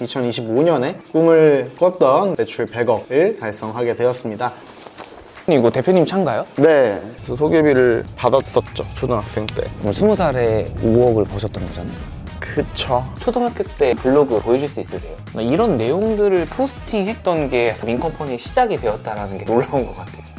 2025년에 꿈을 꿨던 매출 100억을 달성하게 되었습니다. 이거 대표님 차인가요? 네, 그래서 소개비를 받았었죠, 초등학생 때. 그럼 20살에 5억을 버셨던 거잖아요. 그쵸. 초등학교 때 블로그 보여줄 수 있으세요? 나 이런 내용들을 포스팅했던 게 민컴퍼니의 시작이 되었다라는 게 놀라운 것 같아요.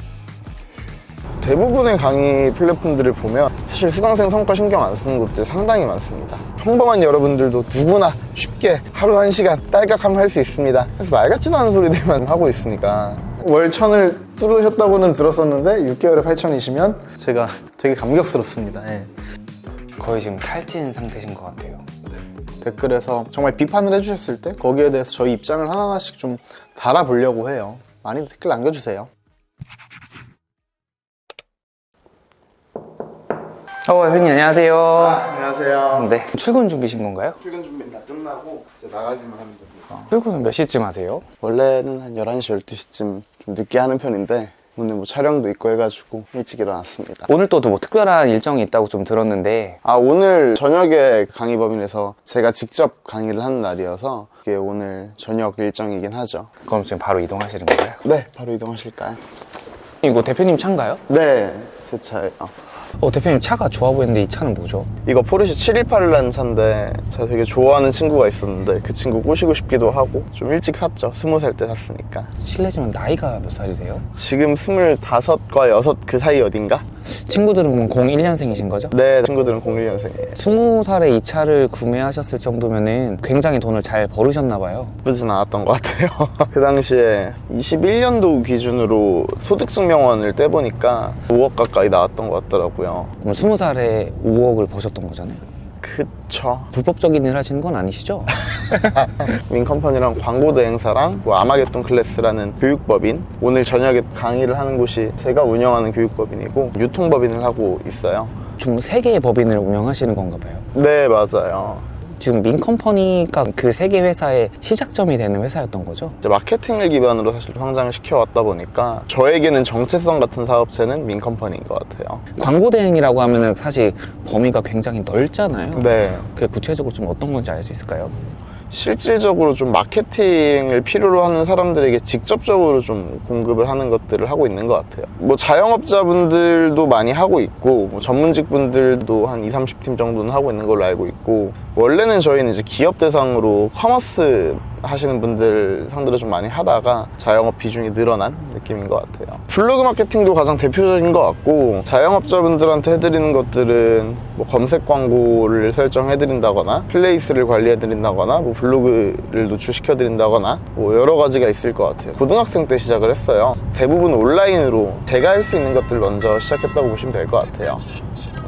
대부분의 강의 플랫폼들을 보면 사실 수강생 성과 신경 안 쓰는 곳들 상당히 많습니다. 평범한 여러분들도 누구나 쉽게 하루 한 시간 딸깍하면 할 수 있습니다. 그래서 말 같지도 않은 소리들만 하고 있으니까 월 천을 뚫으셨다고는 들었었는데 6개월에 8천이시면 제가 되게 감격스럽습니다. 예. 거의 지금 탈진 상태신 것 같아요. 댓글에서 정말 비판을 해주셨을 때 거기에 대해서 저희 입장을 하나하나씩 좀 달아보려고 해요. 많이 댓글 남겨주세요. 어, 대표님 안녕하세요. 안녕하세요. 네. 출근 준비신 건가요? 출근 준비 다 끝나고 이제 나가기만 하면 됩니다. 출근은 몇 시쯤 하세요? 원래는 한 11시, 12시쯤 좀 늦게 하는 편인데 오늘 뭐 촬영도 있고 해가지고 일찍 일어났습니다. 오늘 또 뭐 특별한 일정이 있다고 좀 들었는데 아 오늘 저녁에 강의법인에서 제가 직접 강의를 하는 날이어서 이게 오늘 저녁 일정이긴 하죠. 그럼 지금 바로 이동하시는 건가요? 네, 바로 이동하실까요? 이거 대표님 차인가요? 네, 제 차예요. 어, 대표님 차가 좋아 보이는데 이 차는 뭐죠? 이거 포르쉐 718이라는 차인데 제가 되게 좋아하는 친구가 있었는데 그 친구 꼬시고 싶기도 하고 좀 일찍 샀죠. 20살 때 샀으니까. 실례지만 나이가 몇 살이세요? 지금 지금 25과 6 그 사이 어딘가? 친구들은 그럼 01년생이신 거죠? 네, 친구들은 01년생이에요. 20살에 이 차를 구매하셨을 정도면은 굉장히 돈을 잘 벌으셨나 봐요. 나쁘진 않았던 것 같아요. 그 당시에 21년도 기준으로 소득증명원을 떼보니까 5억 가까이 나왔던 것 같더라고요. 그럼 20살에 5억을 버셨던 거잖아요. 그쵸. 불법적인 일 하시는 건 아니시죠? 윈컴퍼니랑 광고 대 행사랑 뭐 아마겟돈 클래스라는 교육법인 오늘 저녁에 강의를 하는 곳이 제가 운영하는 교육법인이고 유통법인을 하고 있어요. 좀세 개의 법인을 운영하시는 건가 봐요. 네 맞아요. 지금 민컴퍼니가 그 세 개 회사의 시작점이 되는 회사였던 거죠? 이제 마케팅을 기반으로 사실 성장을 시켜왔다 보니까 저에게는 정체성 같은 사업체는 민컴퍼니인 것 같아요. 광고 대행이라고 하면은 사실 범위가 굉장히 넓잖아요. 네. 그게 구체적으로 좀 어떤 건지 알 수 있을까요? 실질적으로 좀 마케팅을 필요로 하는 사람들에게 직접적으로 좀 공급을 하는 것들을 하고 있는 것 같아요. 뭐 자영업자분들도 많이 하고 있고, 뭐 전문직 분들도 한 2, 30팀 정도는 하고 있는 걸로 알고 있고, 원래는 저희는 이제 기업 대상으로 커머스 하시는 분들 상대로 좀 많이 하다가 자영업 비중이 늘어난 느낌인 것 같아요. 블로그 마케팅도 가장 대표적인 것 같고, 자영업자분들한테 해드리는 것들은 뭐 검색 광고를 설정해드린다거나, 플레이스를 관리해드린다거나, 뭐 블로그를 노출시켜드린다거나, 뭐 여러 가지가 있을 것 같아요. 고등학생 때 시작을 했어요. 대부분 온라인으로 제가 할 수 있는 것들 먼저 시작했다고 보시면 될 것 같아요.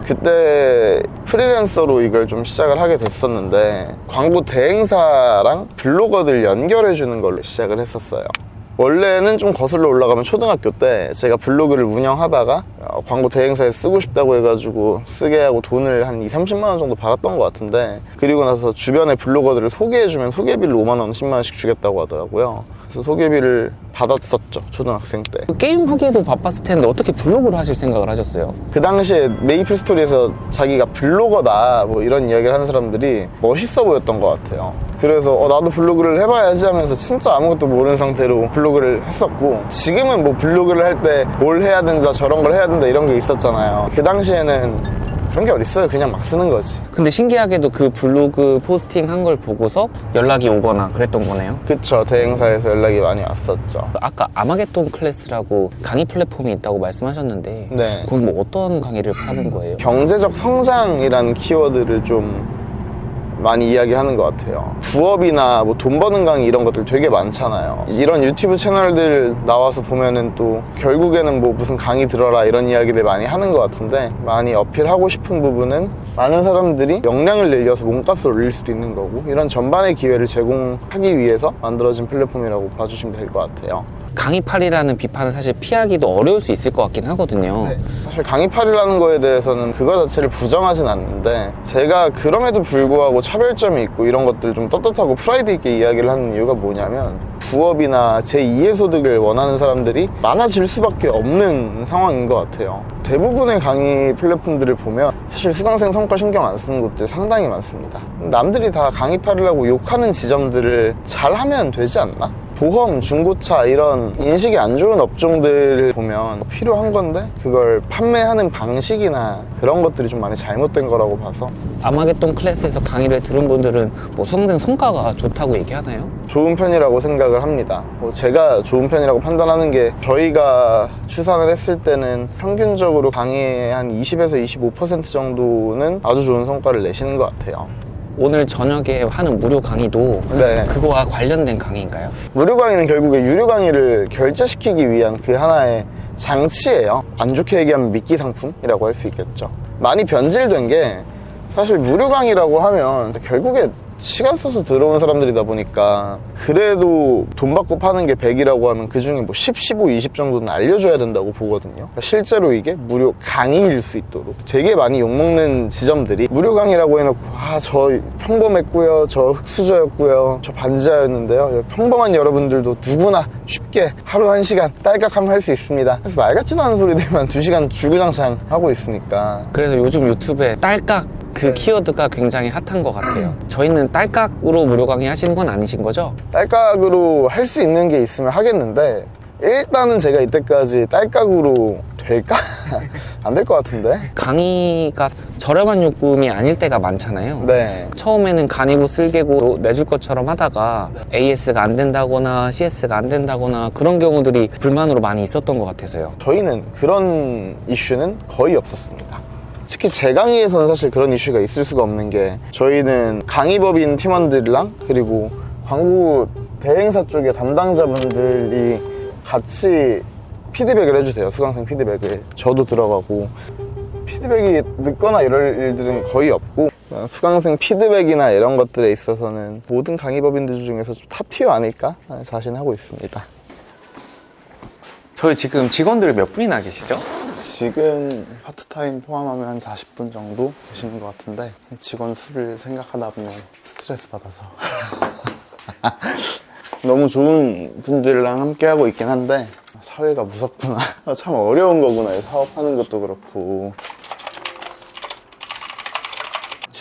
그때 프리랜서로 이걸 좀 시작을 하게 됐었는데 광고 대행사랑 블로거들 연결해주는 걸로 시작을 했었어요. 원래는 좀 거슬러 올라가면 초등학교 때 제가 블로그를 운영하다가 어, 광고 대행사에 쓰고 싶다고 해가지고 쓰게 하고 돈을 한 2, 30만 원 정도 받았던 것 같은데 그리고 나서 주변에 블로거들을 소개해주면 소개비를 5만 원, 10만 원씩 주겠다고 하더라고요. 그래서 소개비를 받았었죠 초등학생 때. 그 게임 하기에도 바빴을 텐데 어떻게 블로그를 하실 생각을 하셨어요? 그 당시에 메이플 스토리에서 자기가 블로거다 뭐 이런 이야기를 하는 사람들이 멋있어 보였던 것 같아요. 그래서 어, 나도 블로그를 해봐야지 하면서 진짜 아무것도 모르는 상태로 블로그를 했었고 지금은 뭐 블로그를 할 때 뭘 해야 된다 저런 걸 해야 된다 이런 게 있었잖아요. 그 당시에는 그런 게 어딨어요. 그냥 막 쓰는 거지. 근데 신기하게도 그 블로그 포스팅 한 걸 보고서 연락이 오거나 그랬던 거네요. 그쵸. 대행사에서 연락이 많이 왔었죠. 아까 아마겟돈 클래스라고 강의 플랫폼이 있다고 말씀하셨는데 네. 거기 뭐 어떤 강의를 하는 거예요? 경제적 성장이라는 키워드를 좀 많이 이야기하는 것 같아요. 부업이나 뭐 돈 버는 강의 이런 것들 되게 많잖아요. 이런 유튜브 채널들 나와서 보면은 또 결국에는 뭐 무슨 강의 들어라 이런 이야기들 많이 하는 것 같은데 많이 어필하고 싶은 부분은 많은 사람들이 역량을 늘려서 몸값을 올릴 수도 있는 거고 이런 전반의 기회를 제공하기 위해서 만들어진 플랫폼이라고 봐주시면 될 것 같아요. 강의팔이라는 비판은 사실 피하기도 어려울 수 있을 것 같긴 하거든요. 사실 강의팔이라는 거에 대해서는 그거 자체를 부정하진 않는데 제가 그럼에도 불구하고 차별점이 있고 이런 것들을 좀 떳떳하고 프라이드 있게 이야기를 하는 이유가 뭐냐면 부업이나 제2의 소득을 원하는 사람들이 많아질 수밖에 없는 상황인 것 같아요 대부분의 강의 플랫폼들을 보면 사실 수강생 성과 신경 안 쓰는 곳들 상당히 많습니다 남들이 다 강의팔이라고 욕하는 지점들을 잘하면 되지 않나? 보험, 중고차 이런 인식이 안 좋은 업종들을 보면 필요한 건데 그걸 판매하는 방식이나 그런 것들이 좀 많이 잘못된 거라고 봐서 아마겟돈 클래스에서 강의를 들은 분들은 뭐 수강생 성과가 좋다고 얘기하나요? 좋은 편이라고 생각을 합니다. 뭐 제가 좋은 편이라고 판단하는 게 저희가 추산을 했을 때는 평균적으로 강의의 한 20에서 25% 정도는 아주 좋은 성과를 내시는 것 같아요. 오늘 저녁에 하는 무료 강의도 네. 그거와 관련된 강의인가요? 무료 강의는 결국에 유료 강의를 결제시키기 위한 그 하나의 장치예요. 안 좋게 얘기하면 미끼 상품이라고 할 수 있겠죠. 많이 변질된 게 사실 무료 강의라고 하면 결국에 시간 써서 들어온 사람들이다 보니까 그래도 돈 받고 파는 게 100이라고 하면 그 중에 뭐 10, 15, 20 정도는 알려줘야 된다고 보거든요. 그러니까 실제로 이게 무료 강의일 수 있도록 되게 많이 욕먹는 지점들이 무료 강의라고 해놓고 아 저 평범했고요. 저 흑수저였고요. 저 반지하였는데요. 평범한 여러분들도 누구나 쉽게 하루 한 시간 딸깍 하면 할 수 있습니다. 그래서 말 같지도 않은 소리들만 두 시간 줄구장창 하고 있으니까 그래서 요즘 유튜브에 딸깍 그 키워드가 굉장히 핫한 것 같아요. 저희는 딸깍으로 무료 강의 하시는 건 아니신 거죠? 딸깍으로 할 수 있는 게 있으면 하겠는데 일단은 제가 이때까지 딸깍으로 될까? 안 될 것 같은데? 강의가 저렴한 요금이 아닐 때가 많잖아요. 네. 처음에는 간이고 쓸개고 내줄 것처럼 하다가 AS가 안 된다거나 CS가 안 된다거나 그런 경우들이 불만으로 많이 있었던 것 같아서요. 저희는 그런 이슈는 거의 없었습니다. 특히 제 강의에서는 사실 그런 이슈가 있을 수가 없는 게 저희는 강의법인 팀원들이랑 그리고 광고 대행사 쪽의 담당자분들이 같이 피드백을 해주세요. 수강생 피드백을. 저도 들어가고 피드백이 늦거나 이럴 일들은 거의 없고 수강생 피드백이나 이런 것들에 있어서는 모든 강의법인들 중에서 좀 탑티어 아닐까 자신하고 있습니다. 저희 지금 직원들 몇 분이나 계시죠? 지금 파트타임 포함하면 한 40분 정도 계시는 것 같은데 직원 수를 생각하다 보면 스트레스 받아서. 너무 좋은 분들이랑 함께 하고 있긴 한데 사회가 무섭구나. 참 어려운 거구나 사업하는 것도 그렇고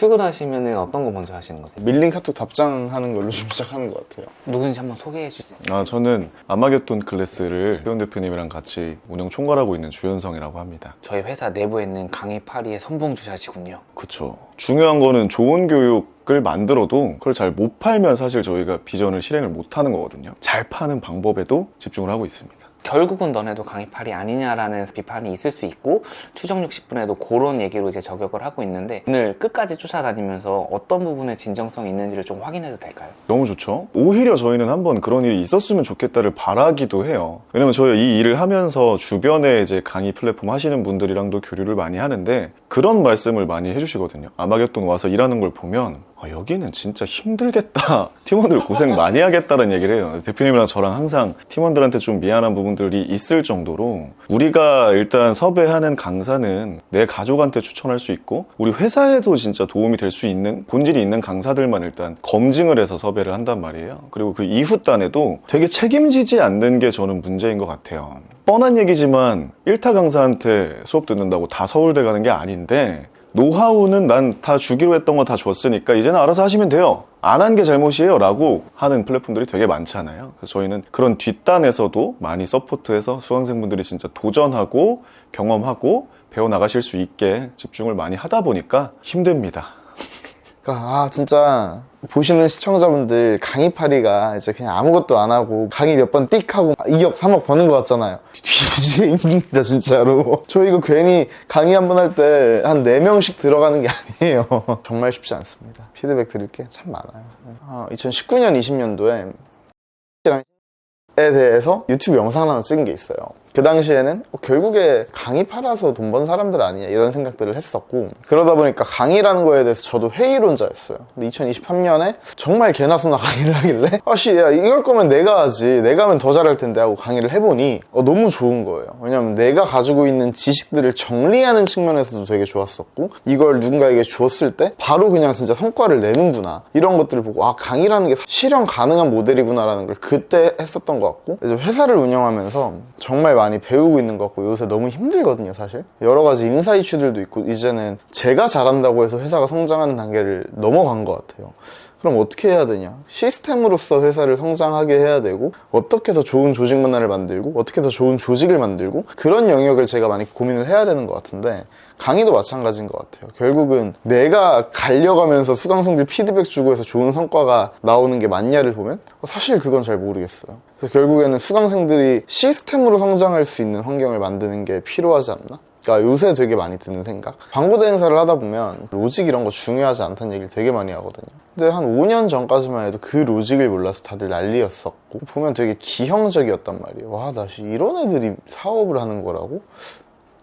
출근하시면 어떤 거 먼저 하시는 거세요? 밀린 카톡 답장하는 걸로 좀 시작하는 것 같아요 누군지 한번 소개해 주세요. 아, 저는 아마겟돈 클래스를 회원 대표님이랑 같이 운영 총괄하고 있는 주현성이라고 합니다. 저희 회사 내부에 있는 강의 파리의 선봉 주자시군요. 그쵸. 중요한 거는 좋은 교육을 만들어도 그걸 잘 못 팔면 사실 저희가 비전을 실행을 못 하는 거거든요. 잘 파는 방법에도 집중을 하고 있습니다. 결국은 너네도 강의팔이 아니냐라는 비판이 있을 수 있고 추정 60분에도 그런 얘기로 이제 저격을 하고 있는데 오늘 끝까지 쫓아다니면서 어떤 부분에 진정성이 있는지를 좀 확인해도 될까요? 너무 좋죠. 오히려 저희는 한번 그런 일이 있었으면 좋겠다를 바라기도 해요. 왜냐면 저희 이 일을 하면서 주변에 이제 강의 플랫폼 하시는 분들이랑도 교류를 많이 하는데 그런 말씀을 많이 해주시거든요. 아마겟돈 와서 일하는 걸 보면 아, 여기는 진짜 힘들겠다. 팀원들 고생 많이 하겠다는 얘기를 해요. 대표님이랑 저랑 항상 팀원들한테 좀 미안한 부분들이 있을 정도로 우리가 일단 섭외하는 강사는 내 가족한테 추천할 수 있고 우리 회사에도 진짜 도움이 될 수 있는 본질이 있는 강사들만 일단 검증을 해서 섭외를 한단 말이에요. 그리고 그 이후 단에도 되게 책임지지 않는 게 저는 문제인 것 같아요. 뻔한 얘기지만 1타 강사한테 수업 듣는다고 다 서울대 가는 게 아닌데 노하우는 난 다 주기로 했던 거 다 줬으니까 이제는 알아서 하시면 돼요. 안 한 게 잘못이에요. 라고 하는 플랫폼들이 되게 많잖아요. 그래서 저희는 그런 뒷단에서도 많이 서포트해서 수강생분들이 진짜 도전하고 경험하고 배워나가실 수 있게 집중을 많이 하다 보니까 힘듭니다. 그러니까 아 진짜 보시는 시청자분들 강의파리가 이제 그냥 아무것도 안 하고 강의 몇 번 띡 하고 2억 3억 버는 것 같잖아요. 뒤집니다 진짜로. 저 이거 괜히 강의 한 번 할 때 한 4명씩 들어가는 게 아니에요. 정말 쉽지 않습니다. 피드백 드릴 게 참 많아요. 아, 2019년 20년도에 에 대해서 유튜브 영상 하나 찍은 게 있어요 그 당시에는 어, 결국에 강의 팔아서 돈 번 사람들 아니냐 이런 생각들을 했었고 그러다 보니까 강의라는 거에 대해서 저도 회의론자였어요. 근데 2023년에 정말 개나 소나 강의를 하길래 아씨 야 이럴 거면 내가 하지 내가 하면 더 잘할 텐데 하고 강의를 해보니 어, 너무 좋은 거예요. 왜냐면 내가 가지고 있는 지식들을 정리하는 측면에서도 되게 좋았었고 이걸 누군가에게 주었을 때 바로 그냥 진짜 성과를 내는구나 이런 것들을 보고 아 강의라는 게 실현 가능한 모델이구나라는 걸 그때 했었던 것 같고 이제 회사를 운영하면서 정말 많이 배우고 있는 것 같고 요새 너무 힘들거든요 사실 여러 가지 인사 이슈들도 있고 이제는 제가 잘한다고 해서 회사가 성장하는 단계를 넘어간 것 같아요 그럼 어떻게 해야 되냐? 시스템으로서 회사를 성장하게 해야 되고 어떻게 더 좋은 조직 문화를 만들고 어떻게 더 좋은 조직을 만들고 그런 영역을 제가 많이 고민을 해야 되는 것 같은데 강의도 마찬가지인 것 같아요. 결국은 내가 갈려가면서 수강생들 피드백 주고 해서 좋은 성과가 나오는 게 맞냐를 보면 어, 사실 그건 잘 모르겠어요. 그래서 결국에는 수강생들이 시스템으로 성장할 수 있는 환경을 만드는 게 필요하지 않나? 그러니까 요새 되게 많이 드는 생각. 광고 대 행사를 하다 보면 로직 이런 거 중요하지 않다는 얘기를 되게 많이 하거든요. 근데 한 5년 전까지만 해도 그 로직을 몰라서 다들 난리였었고 보면 되게 기형적이었단 말이에요. 와, 나 씨, 이런 애들이 사업을 하는 거라고?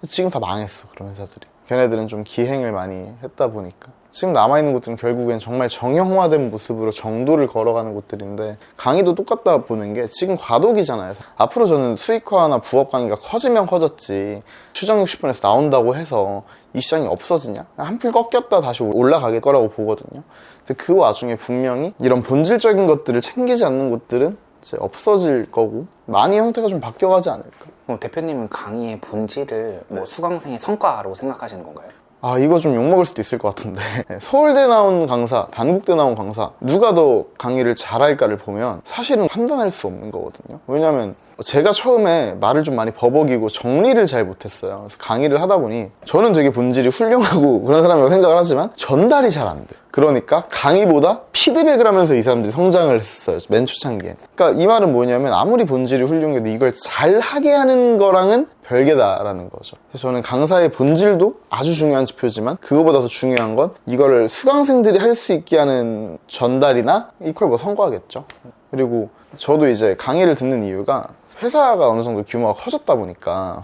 지금 다 망했어 그런 회사들이. 걔네들은 좀 기행을 많이 했다 보니까. 지금 남아있는 곳들은 결국엔 정말 정형화된 모습으로 정도를 걸어가는 곳들인데 강의도 똑같다 보는 게 지금 과도기잖아요. 앞으로 저는 수익화나 부업 강의가 커지면 커졌지 추정 60분에서 나온다고 해서 이 시장이 없어지냐? 한풀 꺾였다 다시 올라가길 거라고 보거든요. 근데 그 와중에 분명히 이런 본질적인 것들을 챙기지 않는 곳들은 이제 없어질 거고 많이 형태가 좀 바뀌어가지 않을까 그럼 대표님은 강의의 본질을 뭐 수강생의 성과라고 생각하시는 건가요? 아 이거 좀 욕먹을 수도 있을 것 같은데 서울대 나온 강사 단국대 나온 강사 누가 더 강의를 잘할까를 보면 사실은 판단할 수 없는 거거든요 왜냐면 제가 처음에 말을 좀 많이 버벅이고 정리를 잘 못했어요 그래서 강의를 하다 보니 저는 되게 본질이 훌륭하고 그런 사람이라고 생각을 하지만 전달이 잘 안 돼. 그러니까 강의보다 피드백을 하면서 이 사람들이 성장을 했어요. 맨 초창기에. 그러니까 이 말은 뭐냐면 아무리 본질이 훌륭해도 이걸 잘 하게 하는 거랑은 별개다라는 거죠. 그래서 저는 강사의 본질도 아주 중요한 지표지만 그거보다 더 중요한 건 이거를 수강생들이 할 수 있게 하는 전달이나 이퀄 뭐 성과겠죠. 그리고 저도 이제 강의를 듣는 이유가 회사가 어느 정도 규모가 커졌다 보니까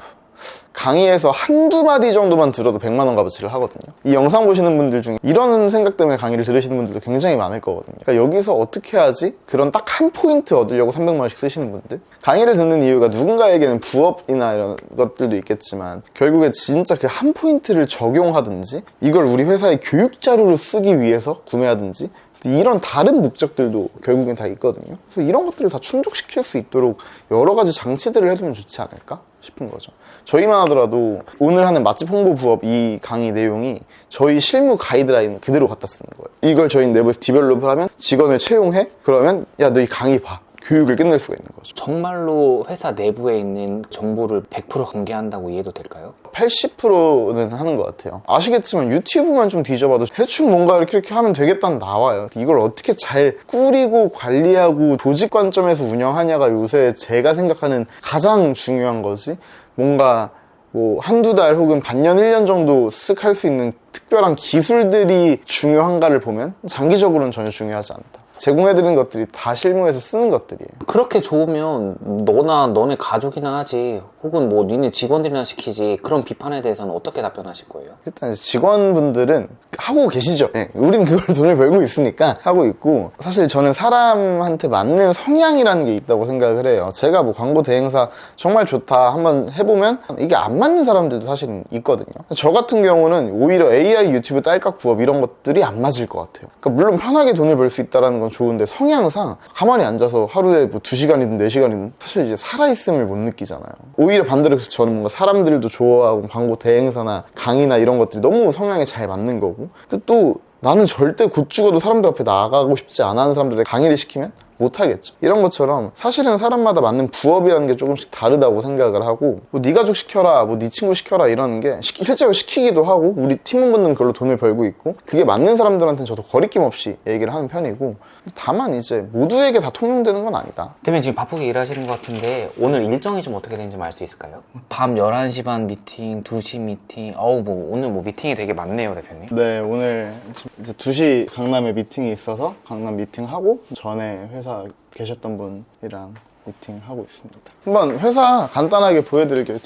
강의에서 한두 마디 정도만 들어도 100만 원 값어치를 하거든요. 이 영상 보시는 분들 중에 이런 생각 때문에 강의를 들으시는 분들도 굉장히 많을 거거든요. 그러니까 여기서 어떻게 하지? 그런 딱 한 포인트 얻으려고 300만 원씩 쓰시는 분들. 강의를 듣는 이유가 누군가에게는 부업이나 이런 것들도 있겠지만 결국에 진짜 그 한 포인트를 적용하든지 이걸 우리 회사의 교육 자료로 쓰기 위해서 구매하든지 이런 다른 목적들도 결국엔 다 있거든요. 그래서 이런 것들을 다 충족시킬 수 있도록 여러 가지 장치들을 해두면 좋지 않을까 싶은 거죠. 저희만 하더라도 오늘 하는 맛집 홍보 부업 이 강의 내용이 저희 실무 가이드라인 그대로 갖다 쓰는 거예요. 이걸 저희 내부에서 디벨롭을 하면 직원을 채용해? 그러면 야 너 이 강의 봐. 교육을 끝낼 수가 있는 거죠. 정말로 회사 내부에 있는 정보를 100% 공개한다고 이해도 될까요? 80%는 하는 것 같아요. 아시겠지만 유튜브만 좀 뒤져봐도 대충 뭔가 이렇게 이렇게 하면 되겠다는 나와요. 이걸 어떻게 잘 꾸리고 관리하고 조직 관점에서 운영하냐가 요새 제가 생각하는 가장 중요한 거지. 뭔가 뭐 한두 달 혹은 반년, 1년 정도 쓱 할 수 있는 특별한 기술들이 중요한가를 보면 장기적으로는 전혀 중요하지 않다. 제공해드리는 것들이 다 실무에서 쓰는 것들이에요. 그렇게 좋으면 너나 너네 가족이나 하지 혹은 뭐 니네 직원들이나 시키지 그런 비판에 대해서는 어떻게 답변하실 거예요? 일단 직원분들은 하고 계시죠. 예, 우리는 그걸 돈을 벌고 있으니까 하고 있고 사실 저는 사람한테 맞는 성향이라는 게 있다고 생각을 해요. 제가 뭐 광고 대행사 정말 좋다 한번 해보면 이게 안 맞는 사람들도 사실은 있거든요. 저 같은 경우는 오히려 AI 유튜브 딸깍 부업 이런 것들이 안 맞을 것 같아요. 그러니까 물론 편하게 돈을 벌 수 있다는 건 좋은데 성향상 가만히 앉아서 하루에 뭐 2시간이든 4시간이든 사실 이제 살아있음을 못 느끼잖아요. 오히려 반대로 저는 뭔가 사람들도 좋아하고 광고 대행사나 강의나 이런 것들이 너무 성향에 잘 맞는 거고 근데 또 나는 절대 곧 죽어도 사람들 앞에 나가고 싶지 않아 하는 사람들의 강의를 시키면 못하겠죠. 이런 것처럼 사실은 사람마다 맞는 부업이라는 게 조금씩 다르다고 생각을 하고 뭐네 가족 시켜라, 뭐 네 친구 시켜라 이러는 게 시- 실제로 시키기도 하고 우리 팀원분들은 그걸로 돈을 벌고 있고 그게 맞는 사람들한테는 저도 거리낌 없이 얘기를 하는 편이고 다만 이제 모두에게 다 통용되는 건 아니다. 대표님 지금 바쁘게 일하시는 것 같은데 오늘 일정이 좀 어떻게 되는지 알 수 있을까요? 밤 11시 반 미팅, 2시 미팅 어우 뭐 오늘 뭐 미팅이 되게 많네요 대표님 네, 오늘 이제 2시 강남에 미팅이 있어서 강남 미팅하고 전에 회사 계셨던 분이랑 미팅 하고 있습니다. 한번 회사 간단하게 보여드릴게요.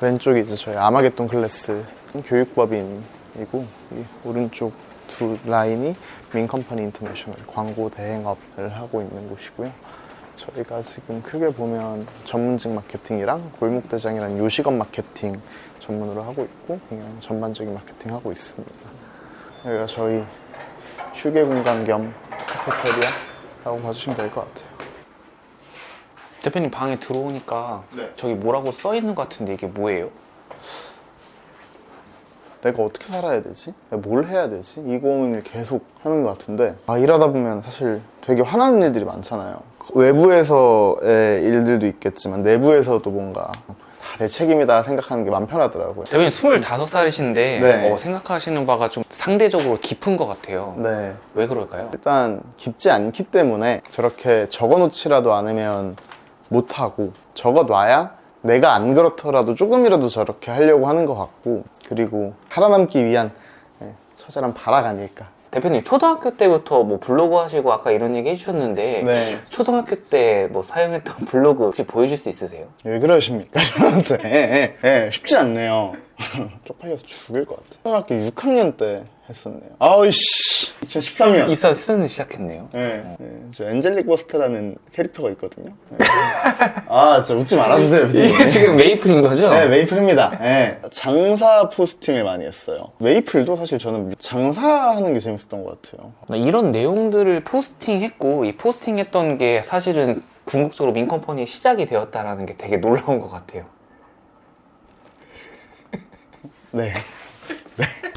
왼쪽이 이제 저희 아마겟돈 클래스 교육법인이고 이 오른쪽 두 라인이 민컴퍼니 인터내셔널 광고 대행업을 하고 있는 곳이고요. 저희가 지금 크게 보면 전문직 마케팅이랑 골목대장이랑 요식업 마케팅 전문으로 하고 있고 그냥 전반적인 마케팅 하고 있습니다. 여기가 저희 휴게 공간 겸 카페테리아 라고 봐주시면 될 것 같아요. 대표님 방에 들어오니까 네. 저기 뭐라고 써 있는 것 같은데 이게 뭐예요? 내가 어떻게 살아야 되지? 내가 뭘 해야 되지? 이 고민을 계속 하는 것 같은데 아, 일하다 보면 사실 되게 화나는 일들이 많잖아요. 외부에서의 일들도 있겠지만 내부에서도 뭔가 다 내 책임이다 생각하는 게 마음 편하더라고요. 대표님 25살이신데 네. 어, 생각하시는 바가 좀 상대적으로 깊은 것 같아요. 네. 왜 그럴까요? 일단 깊지 않기 때문에 저렇게 적어놓지라도 않으면 못하고 적어놔야 내가 안 그렇더라도 조금이라도 저렇게 하려고 하는 것 같고 그리고 살아남기 위한 예, 처절한 발악 아닐까 대표님 초등학교 때부터 뭐 블로그 하시고 아까 이런 얘기 해주셨는데 네. 초등학교 때 뭐 사용했던 블로그 혹시 보여줄 수 있으세요? 왜 그러십니까 저한테 예, 예, 예, 쉽지 않네요 쪽팔려서 죽일 것 같아 초등학교 6학년 때 했었네요 아우씨 2013년 입사 수련을 시작했네요. 예, 예, 저 엔젤릭 버스트라는 캐릭터가 있거든요 예. 아 진짜 웃지 말아주세요 이게 지금 메이플인 거죠? 네, 메이플입니다. 네. 장사 포스팅을 많이 했어요. 메이플도 사실 저는 장사하는 게 재밌었던 것 같아요. 이런 내용들을 포스팅했고 이 포스팅했던 게 사실은 궁극적으로 민컴퍼니의 시작이 되었다라는 게 되게 놀라운 것 같아요. 네.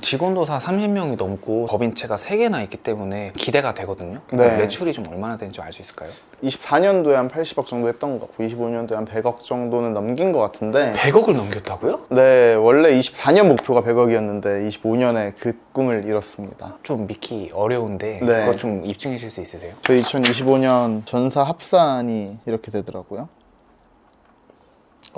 직원도 다 30명이 넘고 법인체가 3개나 있기 때문에 기대가 되거든요. 네. 매출이 좀 얼마나 되는지 알 수 있을까요? 24년도에 한 80억 정도 했던 것 같고, 25년도에 한 100억 정도는 넘긴 것 같은데, 100억을 넘겼다고요? 네, 원래 24년 목표가 100억이었는데, 25년에 그 꿈을 이뤘습니다. 좀 믿기 어려운데 네. 그거 좀 입증해 주실 수 있으세요? 저희 2025년 전사 합산이 이렇게 되더라고요.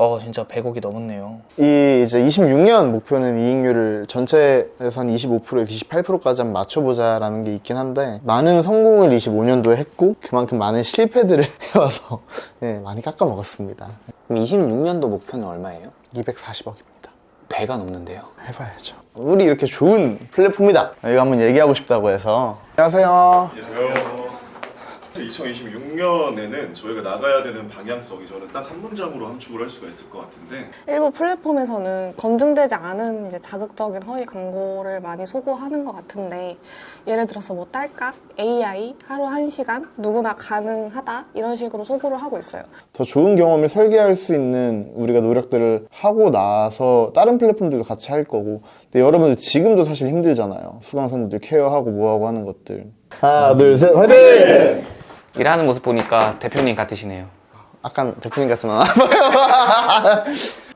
어 진짜 100억이 넘었네요. 이 이제 26년 목표는 이익률을 전체에서 한 25%에서 28%까지 한번 맞춰보자라는 게 있긴 한데 많은 성공을 25년도에 했고 그만큼 많은 실패들을 해와서 예, 많이 깎아 먹었습니다. 그럼 26년도 목표는 얼마예요? 240억입니다. 배가 넘는데요. 해봐야죠. 우리 이렇게 좋은 플랫폼이다. 이거 한번 얘기하고 싶다고 해서 안녕하세요. 안녕하세요. 2026년에는 저희가 나가야 되는 방향성이 저는 딱 한 문장으로 함축을 할 수가 있을 것 같은데 일부 플랫폼에서는 검증되지 않은 이제 자극적인 허위 광고를 많이 소구하는 것 같은데 예를 들어서 뭐 딸깍, AI, 하루 1시간, 누구나 가능하다 이런 식으로 소구를 하고 있어요. 더 좋은 경험을 설계할 수 있는 우리가 노력들을 하고 나서 다른 플랫폼들도 같이 할 거고 근데 여러분들 지금도 사실 힘들잖아요 수강생분들 케어하고 뭐하고 하는 것들 하나 둘셋 화이팅! 일하는 모습 보니까 대표님 같으시네요. 아까 대표님 않아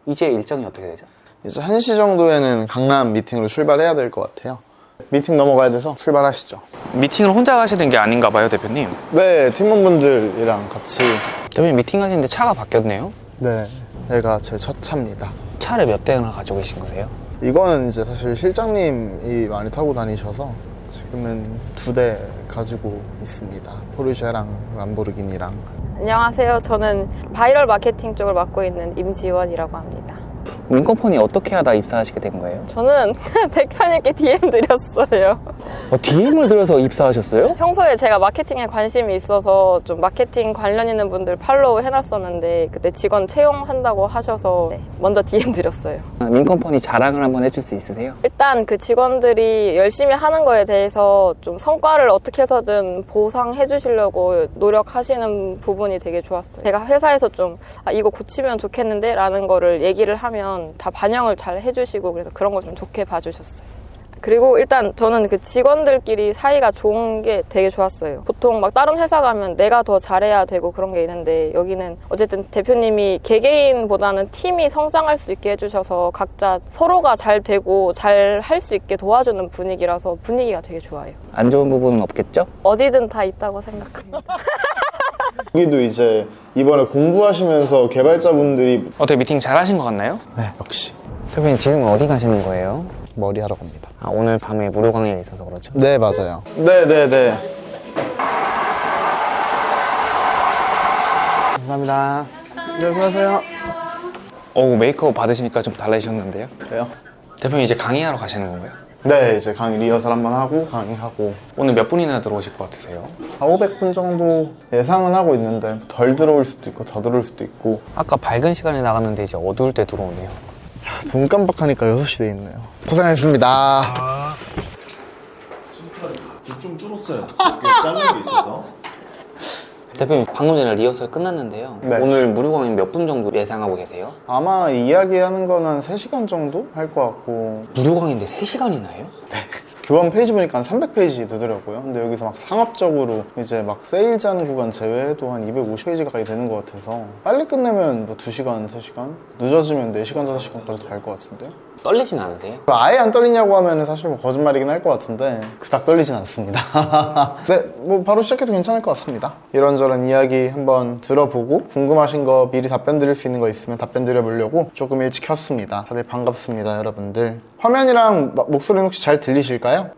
이제 일정이 어떻게 되죠? 이제 1시 정도에는 강남 미팅으로 출발해야 될 것 같아요 미팅 넘어가야 돼서 출발하시죠 미팅을 혼자 가시는 게 아닌가 봐요, 대표님. 네 팀원분들이랑 같이 대표님 미팅 가시는데 차가 바뀌었네요. 네 여기가 제 첫 차입니다 차를 몇 대나 가지고 계신 거세요? 이거는 이제 사실 실장님이 많이 타고 다니셔서 지금은 두 대 가지고 있습니다. 포르쉐랑 람보르기니랑. 안녕하세요. 저는 바이럴 마케팅 쪽을 맡고 있는 임지원이라고 합니다. 민컴퍼니 어떻게 하다 입사하시게 된 거예요? 저는 대표님께 DM 드렸어요. 어, DM을 들여서 입사하셨어요? 평소에 제가 마케팅에 관심이 있어서 좀 마케팅 관련 있는 분들 팔로우 해놨었는데 그때 직원 채용한다고 하셔서 네, 먼저 DM 드렸어요. 민컴퍼니 자랑을 한번 해줄 수 있으세요? 일단 그 직원들이 열심히 하는 거에 대해서 좀 성과를 어떻게 해서든 보상해 주시려고 노력하시는 부분이 되게 좋았어요. 제가 회사에서 좀 아, 이거 고치면 좋겠는데 라는 거를 얘기를 하면 다 반영을 잘 해주시고 그래서 그런 걸 좀 좋게 봐주셨어요. 그리고 일단 저는 그 직원들끼리 사이가 좋은 게 되게 좋았어요. 보통 막 다른 회사 가면 내가 더 잘해야 되고 그런 게 있는데 여기는 어쨌든 대표님이 개개인보다는 팀이 성장할 수 있게 해주셔서 각자 서로가 잘 되고 잘 할 수 있게 도와주는 분위기라서 분위기가 되게 좋아요. 안 좋은 부분은 없겠죠? 어디든 다 있다고 생각합니다. 여기도 이제 이번에 공부하시면서 개발자분들이 어떻게 미팅 잘 하신 것 같나요? 네, 역시 대표님 지금 어디 가시는 거예요? 머리 하러 갑니다. 아, 오늘 밤에 무료 강의가 있어서 그렇죠. 네, 맞아요. 네, 네, 네. 감사합니다. 네, 수고하세요. 어 메이크업 받으시니까 좀 달라지셨는데요? 그래요? 대표님 이제 강의하러 가시는 건가요? 네, 이제 강의 리허설 한번 하고 강의하고 오늘 몇 분이나 들어오실 것 같으세요? 4, 500분 정도 예상은 하고 있는데 덜 들어올 수도 있고 더 들어올 수도 있고 아까 밝은 시간에 나갔는데 이제 어두울 때 들어오네요. 눈 깜빡하니까 6시 돼 있네요. 고생하셨습니다. 좀 줄었어요. 짧은 게 있어서. 대표님 방금 전에 리허설 끝났는데요. 네. 오늘 무료 강의 몇 분 정도 예상하고 계세요? 아마 이야기하는 거는 한 3시간 정도 할 것 같고 무료 강의인데 3시간이나요? 교원 페이지 보니까 한 300페이지 되더라고요. 근데 여기서 막 상업적으로 이제 막 세일즈 하는 구간 제외해도 한 250페이지 가까이 되는 것 같아서 빨리 끝내면 뭐 2시간, 3시간? 늦어지면 4시간, 5시간까지도 갈 것 같은데요? 떨리진 않으세요? 아예 안 떨리냐고 하면 사실 뭐 거짓말이긴 할 것 같은데 그닥 떨리진 않습니다. 네, 뭐 바로 시작해도 괜찮을 것 같습니다. 이런저런 이야기 한번 들어보고 궁금하신 거 미리 답변 드릴 수 있는 거 있으면 답변 드려보려고 조금 일찍 켰습니다. 다들 반갑습니다, 여러분들. 화면이랑 마- 목소리는 혹시 잘 들리실까요?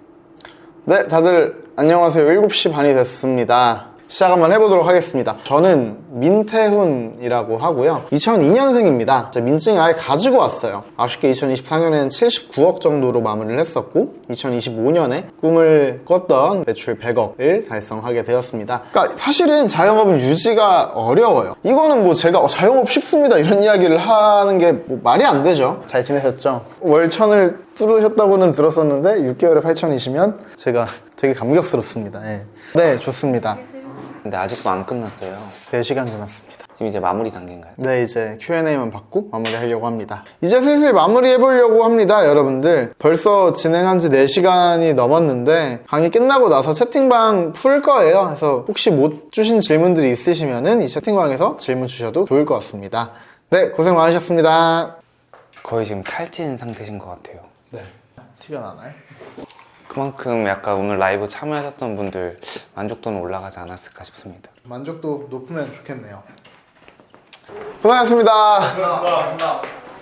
네, 다들 안녕하세요. 7시 반이 됐습니다. 시작 한번 해보도록 하겠습니다. 저는 민태훈이라고 하고요. 2002년생입니다. 민증을 아예 가지고 왔어요. 아쉽게 2024년에는 79억 정도로 마무리를 했었고 2025년에 꿈을 꿨던 매출 100억을 달성하게 되었습니다. 그러니까 사실은 자영업은 유지가 어려워요. 이거는 뭐 제가 어, 자영업 쉽습니다 이런 이야기를 하는 게 뭐 말이 안 되죠. 잘 지내셨죠? 월천을 뚫으셨다고는 들었었는데 6개월에 8천이시면 제가 되게 감격스럽습니다. 예. 네, 좋습니다. 근데 아직도 안 끝났어요. 4시간 지났습니다. 지금 이제 마무리 단계인가요? 네, 이제 Q&A만 받고 마무리하려고 합니다. 이제 슬슬 마무리해보려고 합니다, 여러분들. 벌써 진행한 지 4시간이 넘었는데, 강의 끝나고 나서 채팅방 풀 거예요. 그래서 혹시 못 주신 질문들이 있으시면은 이 채팅방에서 질문 주셔도 좋을 것 같습니다. 네, 고생 많으셨습니다. 거의 지금 탈진 상태신 것 같아요. 네. 티가 나나요? 그만큼 약간 오늘 라이브 참여하셨던 분들 만족도는 올라가지 않았을까 싶습니다. 만족도 높으면 좋겠네요. 고생하셨습니다.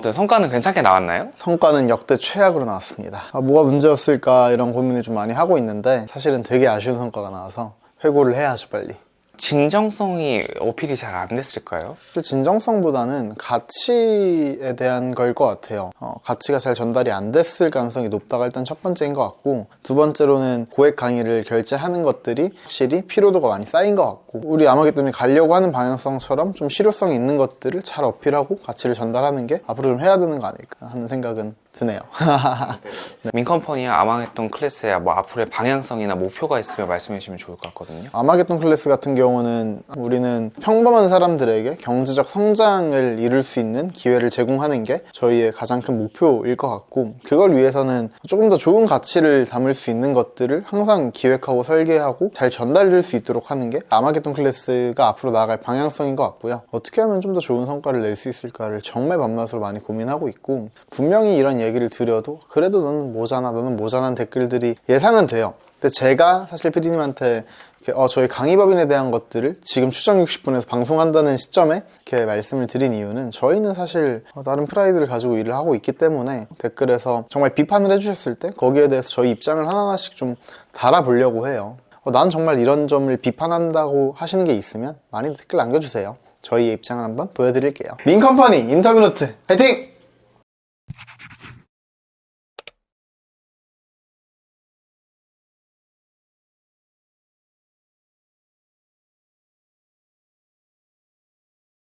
저 성과는 괜찮게 나왔나요? 성과는 역대 최악으로 나왔습니다. 아, 뭐가 문제였을까 이런 고민을 좀 많이 하고 있는데 사실은 되게 아쉬운 성과가 나와서 회고를 해야죠 빨리. 진정성이 어필이 잘 안 됐을까요? 그 진정성보다는 가치에 대한 걸 것 같아요. 어, 가치가 잘 전달이 안 됐을 가능성이 높다가 일단 첫 번째인 것 같고 두 번째로는 고액 강의를 결제하는 것들이 확실히 피로도가 많이 쌓인 것 같고 우리 아마겟돈이 가려고 하는 방향성처럼 좀 실효성이 있는 것들을 잘 어필하고 가치를 전달하는 게 앞으로 좀 해야 되는 거 아닐까 하는 생각은 드네요. 민컴퍼니와 아망했던 클래스에 뭐 앞으로의 방향성이나 목표가 있으면 말씀해 주시면 좋을 것 같거든요. 아마겟돈 클래스 같은 경우는 우리는 평범한 사람들에게 경제적 성장을 이룰 수 있는 기회를 제공하는 게 저희의 가장 큰 목표일 것 같고 그걸 위해서는 조금 더 좋은 가치를 담을 수 있는 것들을 항상 기획하고 설계하고 잘 전달될 수 있도록 하는 게 아마겟돈 클래스가 앞으로 나아갈 방향성인 것 같고요. 어떻게 하면 좀 더 좋은 성과를 낼 수 있을까를 정말 밤낮으로 많이 고민하고 있고 분명히 이런 얘기를 드려도 그래도 너는 모자나 너는 모자란 댓글들이 예상은 돼요. 근데 제가 사실 피디님한테 어, 저희 강의법인에 대한 것들을 지금 추정 60분에서 방송한다는 시점에 이렇게 말씀을 드린 이유는 저희는 사실 어, 나름 프라이드를 가지고 일을 하고 있기 때문에 댓글에서 정말 비판을 해주셨을 때 거기에 대해서 저희 입장을 하나하나씩 좀 달아보려고 해요. 어, 난 정말 이런 점을 비판한다고 하시는 게 있으면 많이 댓글 남겨주세요. 저희의 입장을 한번 보여드릴게요. 민컴퍼니 인터뷰 노트 화이팅!